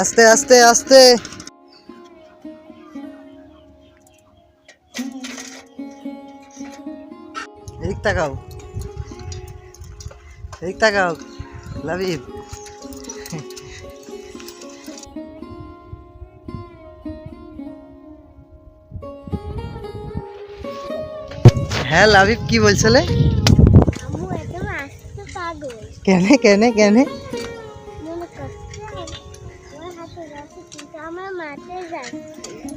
আস্তে আস্তে আস্তে। এদিক তাকাও। এদিক তাকাও। লাবিব হ্যাঁ লাবিব কি বলছিলে কেনে কেনে কেনে?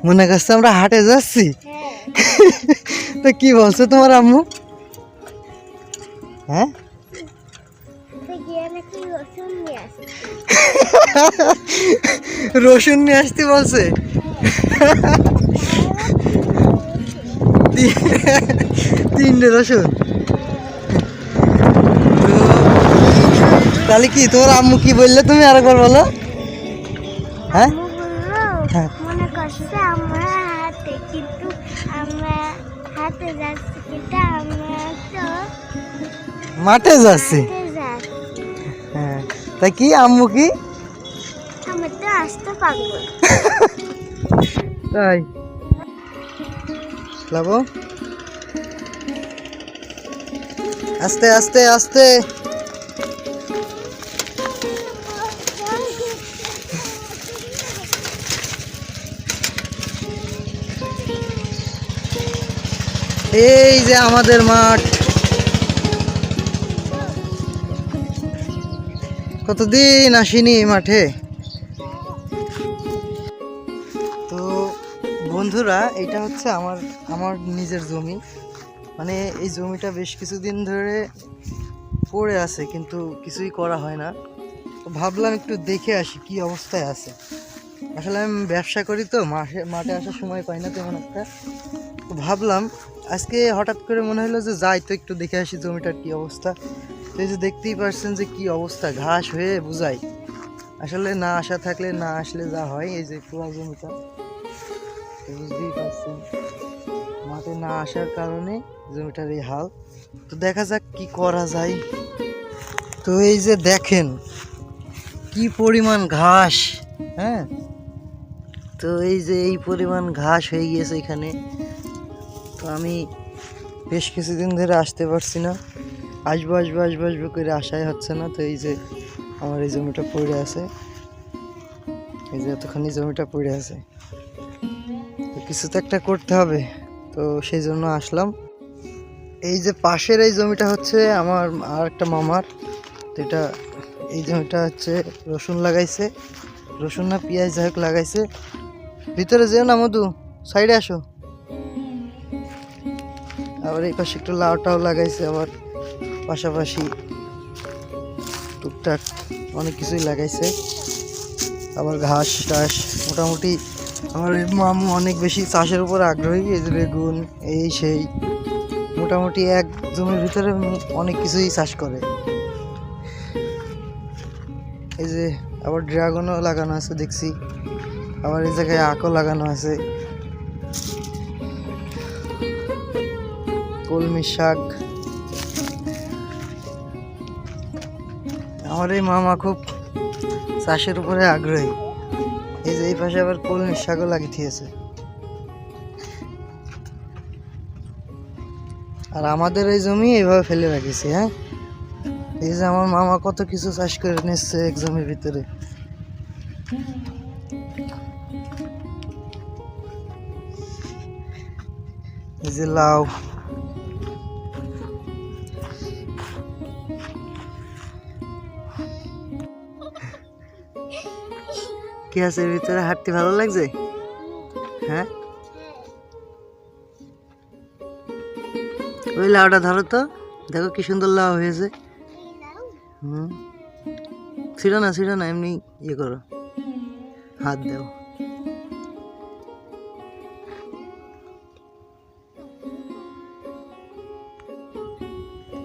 মনে করছে আমার হাটে যাচ্ছি? তো কি বলছো তোমার আম্মু? হ্যাঁ? রসুন নিয়ে আসতে বলছে। তিনটে রসুন তাহলে কি তোর আম্মু কি বললে তুমি আরেকবার বলো? হ্যাঁ? হ্যাঁ। মাঠে যাচ্ছি। হ্যাঁ। তা কি আম্মু কি? তাই। লাবো আস্তে আস্তে আস্তে। এই যে আমাদের মাঠ। কতদিন আসিনি মাঠে? বন্ধুরা, এটা হচ্ছে আমার আমার নিজের জমি। মানে এই জমিটা বেশ কিছুদিন ধরে পড়ে আছে, কিন্তু কিছুই করা হয় না। ভাবলাম একটু দেখে আসি কি অবস্থায় আছে। আসলে আমি ব্যবসা করি তো মাঠে মাঠে আসার সময় পাই না তেমন একটা। তো ভাবলাম, আজকে হঠাৎ করে মনে হলো যে যাই তো একটু দেখে আসি জমিটার কি অবস্থা। তো এই যে দেখতেই পারছেন যে কি অবস্থা, ঘাস হয়ে বুঝাই। আসলে না আসা থাকলে না আসলে যা হয়, এই যে পুরো জমিটা। বুঝতেই পারছেন মাঠে না আসার কারণে জমিটার এই হাল। তো দেখা যাক কি করা যায়। তো এই যে দেখেন, কি পরিমাণ ঘাস হ্যাঁ? তো এই যে এই পরিমাণ ঘাস হয়ে গিয়েছে এখানে। তো আমি বেশ কিছুদিন ধরে আসতে পারছি না। আসব আসব আসব আসব করে আসাই হচ্ছে না। তো এই যে আমার এই জমিটা পড়ে আছে। এই যে এতখানি জমিটা পড়ে আছে। কিছু তো একটা করতে হবে। তো সেই জন্য আসলাম। এই যে পাশের এই জমিটা হচ্ছে আমার আর একটা মামার। তো এটা, এই জমিটা হচ্ছে রসুন লাগাইছে। রসুন না পেঁয়াজ যাই হোক লাগাইছে। ভিতরে যেও না মধু, সাইডে আসো। আবার এই পাশে একটু লাউটাও লাগাইছে আবার। পাশাপাশি টুকটাক অনেক কিছুই লাগাইছে। আবার ঘাস টাস, মোটামুটি আমার মামু অনেক বেশি চাষের উপর আগ্রহী, এই বেগুন, এই সেই। মোটামুটি এক জমির ভিতরে অনেক কিছুই চাষ করে। এই যে আবার ড্রাগনও লাগানো আছে, দেখছি। আবার এই জায়গায় আখও লাগানো আছে। কলমি শাক। আমার এই মামা খুব চাষের উপরে আগ্রহী। এই যে এই পাশে আবার কলমির শাকও লাগিয়েছে আর আমাদের এই জমি এইভাবে ফেলে রাখিছি হ্যাঁ? এই যে আমার মামা কত কিছু চাষ করে নিচ্ছে এক জমির ভিতরে। এই যে লাউ কি আছে ভিতরে? হাঁটতে ভালো লাগছে? হ্যাঁ? ওই লাউটা ধরো তো। দেখো কি সুন্দর লাউ হয়েছে। হুম। না ছিল না, এমনি ইয়ে করো। হাত দাও।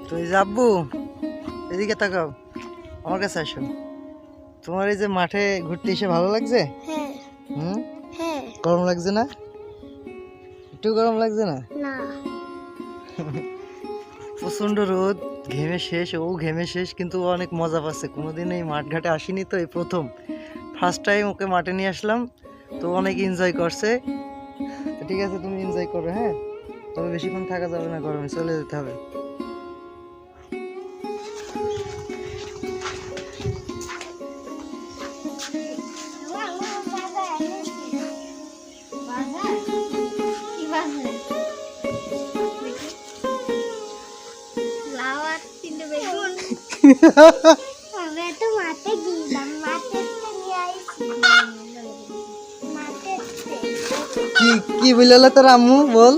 তুই এই যে আব্বু, এদিকে তাকাও। আমার কাছে আসো। তোমার এই যে মাঠে ঘুরতে এসে ভালো লাগছে? হ্যাঁ। হুম? হ্যাঁ। গরম লাগছে না? একটু গরম লাগছে না? না। প্রচণ্ড রোদ ঘেমে শেষ ও ঘেমে শেষ কিন্তু অনেক মজা পাচ্ছে। কোনোদিন এই মাঠঘাটে আসিনি তো এই প্রথম। ফার্স্ট টাইম ওকে মাঠে নিয়ে আসলাম তো অনেক এনজয় করছে। ঠিক আছে তুমি এনজয় করো হ্যাঁ? তবে বেশিক্ষণ থাকা যাবে না গরমে চলে যেতে হবে। কি কি বললে তোর আম্মু? বল।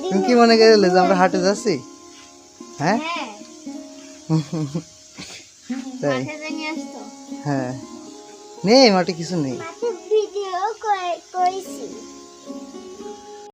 তুমি কি মনে করলে যে আমরা হাটে যাচ্ছি? হ্যাঁ? হ্যাঁ। তাই? হ্যাঁ। নেই মাঠে কিছু নেই। ভিডিও করেছি